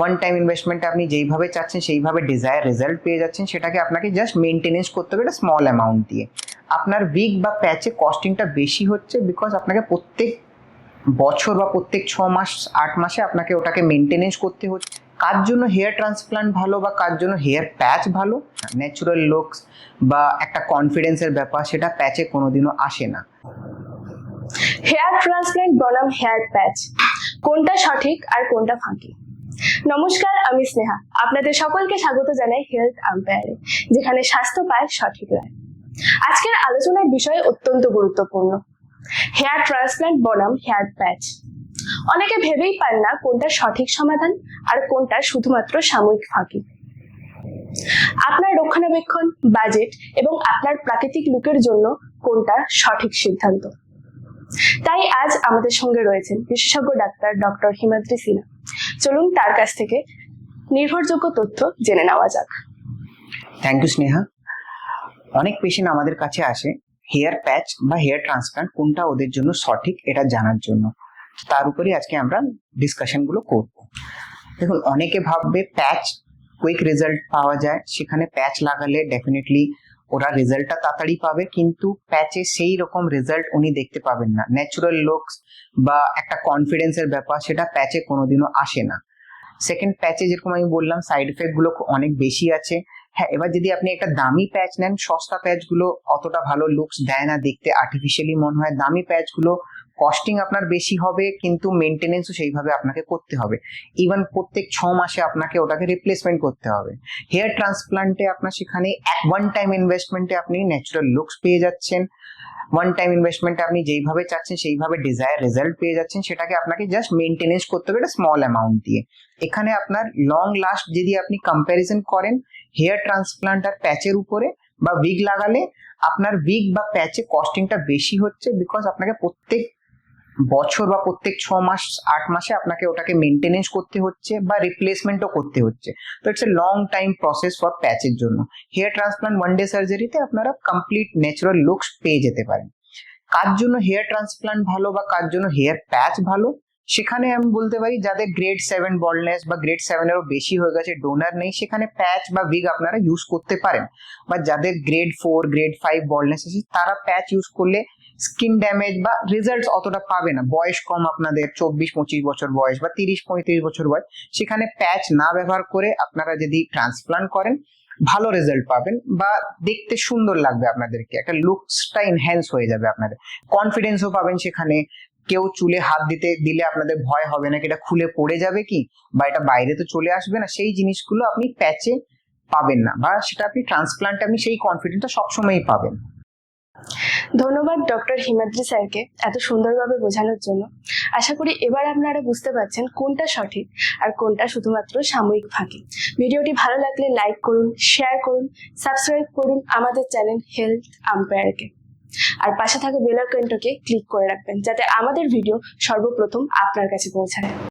One time ইনভেস্টমেন্টে আপনি যেইভাবে চাচ্ছেন, সেইভাবে ডিজায়ার রেজাল্ট পেয়ে যাচ্ছেন, সেটাকে আপনাকে জাস্ট মেনটেনেন্স করতে হবে একটা স্মল অ্যামাউন্ট দিয়ে। আপনার উইক বা প্যাচে কস্টিংটা বেশি হচ্ছে বিকজ আপনাকে প্রত্যেক বছর বা প্রত্যেক ছ মাস, আট মাসে আপনাকে ওটাকে মেনটেনেন্স করতে হচ্ছে। কার জন্য হেয়ার ট্রান্সপ্লান্ট ভালো বা কার জন্য হেয়ার প্যাচ ভালো? ন্যাচুরাল লুকস বা একটা কনফিডেন্সের ব্যাপার, সেটা প্যাচে কোনোদিনও আসে না। হেয়ার ট্রান্সপ্লান্ট বনাম হেয়ার প্যাচ কোনটা সঠিক আর কোনটা ফাঁকি? নমস্কার, আমি স্নেহা। আপনাদের সকলকে স্বাগত জানাই হেলথ আম্পায়ারে যেখানে স্বাস্থ্য পায় সঠিক রায়। আজকের আলোচনার বিষয় অত্যন্ত গুরুত্বপূর্ণ। হেয়ার ট্রান্সপ্ল্যান্ট বনাম হেয়ার প্যাচ অনেকে ভেবেই পান না কোনটা সঠিক সমাধান আর কোনটা শুধুমাত্র সাময়িক ফাঁকি। আপনার রক্ষণাবেক্ষণ বাজেট এবং আপনার প্রাকৃতিক লুকের জন্য কোনটা সঠিক সিদ্ধান্ত? তাই আজ আমাদের সঙ্গে রয়েছেন বিশেষজ্ঞ ডাক্তার ডক্টর হিমাদ্রি সিনহা। চলুন তার কাছ থেকে নির্ভরযোগ্য তথ্য জেনে নেওয়া যাক। Thank you Sneha. অনেক পেশেন্ট আমাদের কাছে আসে হেয়ার প্যাচ বা হেয়ার ট্রান্সপ্লান্ট কোনটা ওদের জন্য সঠিক এটা জানার জন্য। তার উপরে আজকে আমরা ডিসকাশনগুলো করব। দেখুন, অনেকে ভাববে প্যাচ কুইক রেজাল্ট পাওয়া যায়, সেখানে প্যাচ লাগালে ডেফিনেটলি ওরা রেজাল্টটা তাড়াতাড়ি পাবে, কিন্তু প্যাচে সেই রকম রেজাল্ট উনি দেখতে পাবেন না। ন্যাচুরাল লুকস বা একটা কনফিডেন্সের ব্যাপার সেটা প্যাচে কোনোদিনও আসে না। সেকেন্ড প্যাচে যেরকম আমি বললাম, সাইড এফেক্টগুলো অনেক বেশি আছে। হ্যাঁ এবার যদি আপনি একটা দামি প্যাচ নেন, সস্তা প্যাচগুলো অতটা ভালো লুকস দেয় না দেখতে আর্টিফিশিয়ালি মনে হয় দামি প্যাচগুলো কস্টিং আপনার বেশি হবে, কিন্তু মেনটেনেন্সও সেইভাবে আপনাকে করতে হবে। ইভেন প্রত্যেক ছ মাসে আপনাকে ওটাকে রিপ্লেসমেন্ট করতে হবে। হেয়ার ট্রান্সপ্লান্টে আপনার সেখানে এক ওয়ান টাইম ইনভেস্টমেন্টে আপনি ন্যাচুরাল লুকস পেয়ে যাচ্ছেন। ওয়ান টাইম ইনভেস্টমেন্টে আপনি যেইভাবে চাচ্ছেন, সেইভাবে ডিজায়ার রেজাল্ট পেয়ে যাচ্ছেন, সেটাকে আপনাকে জাস্ট মেনটেনেন্স করতে হবে একটা স্মল অ্যামাউন্ট দিয়ে। এখানে আপনার লং লাস্ট যদি আপনি কম্প্যারিজন করেন হেয়ার ট্রান্সপ্লান্ট আর প্যাচের উপরে বা উইগ লাগালে আপনার উইগ বা প্যাচে কস্টিংটা বেশি হচ্ছে বিকজ আপনাকে প্রত্যেক বছর বা প্রত্যেক ছ মাস, আট মাসে আপনাকে ওটাকে মেনটেনেন্স করতে হচ্ছে বা রিপ্লেসমেন্টও করতে হচ্ছে। তো it's a long time process for প্যাচের জন্য। হেয়ার ট্রান্সপ্লান্ট ওয়ান ডে সার্জারিতে আপনারা কমপ্লিট ন্যাচারাল লুকস পেয়ে যেতে পারেন। কার জন্য হেয়ার ট্রান্সপ্লান্ট ভালো বা কার জন্য হেয়ার প্যাচ ভালো? সেখানে আমি বলতে পারি, যাদের গ্রেড সেভেন বলনেস বা গ্রেড সেভেনেরও বেশি হয়ে গেছে ডোনার নেই, সেখানে প্যাচ বা উইগ আপনারা ইউজ করতে পারেন। বা যাদের grade four grade five baldness আছে, তারা প্যাচ ইউজ করলে স্কিন ড্যামেজ বা রেজাল্টস অতটা পাবে না। বয়স কম আপনাদের, চব্বিশ, পঁচিশ বছর বয়স বা তিরিশ, পঁয়ত্রিশ বছর বয়স, সেখানে প্যাচ না ব্যবহার করে আপনারা যদি ট্রান্সপ্লান্ট করেন, ভালো রেজাল্ট পাবেন বা দেখতে সুন্দর লাগবে আপনাদেরকে। একটা লুকসটা এনহ্যান্স হয়ে যাবে আপনাদের। কনফিডেন্সও পাবেন সেখানে। কেউ চুলে হাত দিতে, দিলে আপনাদের ভয় হবে না কি এটা খুলে পড়ে যাবে কি? বা এটা বাইরে তো চলে আসবে না? সেই জিনিসগুলো আপনি প্যাচে পাবেন না বা সেটা আপনি ট্রান্সপ্লান্টে আপনি সেই কনফিডেন্সটা সবসময়ই পাবেন। ধন্যবাদ ডক্টর হিমাদ্রি স্যারকে এত সুন্দরভাবে বোঝানোর জন্য। আশা করি এবার আপনারা বুঝতে পারছেন কোনটা সঠিক আর কোনটা শুধুমাত্র সাময়িক ফাঁকি। ভিডিওটি ভালো লাগলে লাইক করুন শেয়ার করুন সাবস্ক্রাইব করুন আমাদের চ্যানেল হেলথ আম্পায়ারকে আর পাশে থাকা বেল আইকনটাকে ক্লিক করে রাখবেন, যাতে আমাদের ভিডিও সর্বপ্রথম আপনার কাছে পৌঁছায়।